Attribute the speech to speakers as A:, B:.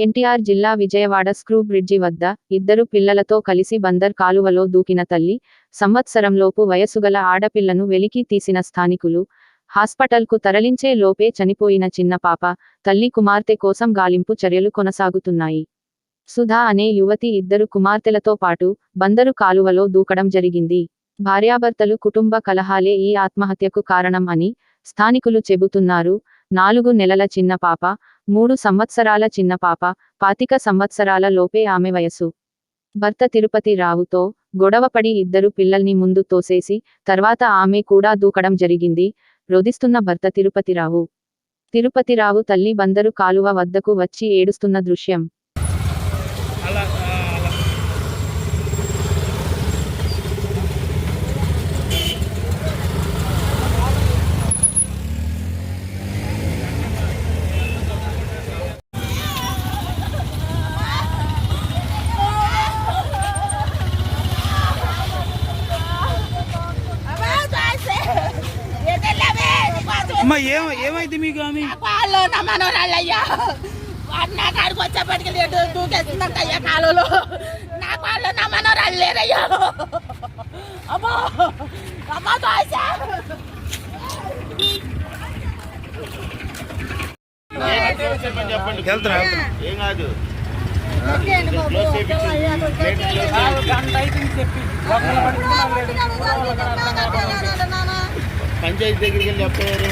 A: ఎన్టీఆర్ జిల్లా Vijayawada screw bridge వద్ద ఇద్దరు పిల్లలతో కలిసి బందర్ కాలువలో దూకిన తల్లి సంవత్సరంలోపు వయసుగల ఆడపిల్లను వెలికి తీసిన స్థానికులు హాస్పిటల్కు తరలించే లోపే చనిపోయిన చిన్న పాప తల్లి కుమార్తె కోసం గాలింపు చర్యలు కొనసాగుతున్నాయి. సుధా అనే యువతి ఇద్దరు కుమార్తెలతో పాటు బందరు కాలువలో దూకడం జరిగింది. భార్యాభర్తలు కుటుంబ కలహాలే ఈ ఆత్మహత్యకు కారణం అని స్థానికులు చెబుతున్నారు. నాలుగు నెలల చిన్న పాప మూడు సంవత్సరాల చిన్న పాప పాతిక సంవత్సరాల లోపే ఆమె వయసు భర్త తిరుపతి రావుతో గొడవపడి ఇద్దరు పిల్లల్ని ముందు తోసేసి తర్వాత ఆమె కూడా దూకడం జరిగింది రోదిస్తున్న భర్త తిరుపతిరావు. తిరుపతిరావు తల్లి బందరు కాలువ వద్దకు వచ్చి ఏడుస్తున్న దృశ్యం.
B: అమ్మ ఏం ఏమైంది మీకు ఆమె?
C: వాళ్ళు నా మనోరాళ్ళయ్యా వాడు నా కాడికి వచ్చేప్పటికి లేడు దూకేస్తుందంట అయ్యా కాలువలో. నా వాళ్ళు నా మనోరాళ్ళు లేరయ్యా. అమ్మో అమ్మో దోశ
B: వెళ్తున్నా
D: ఏం కాదు. పంచాయతీ దగ్గరికి వెళ్ళి చెప్పారు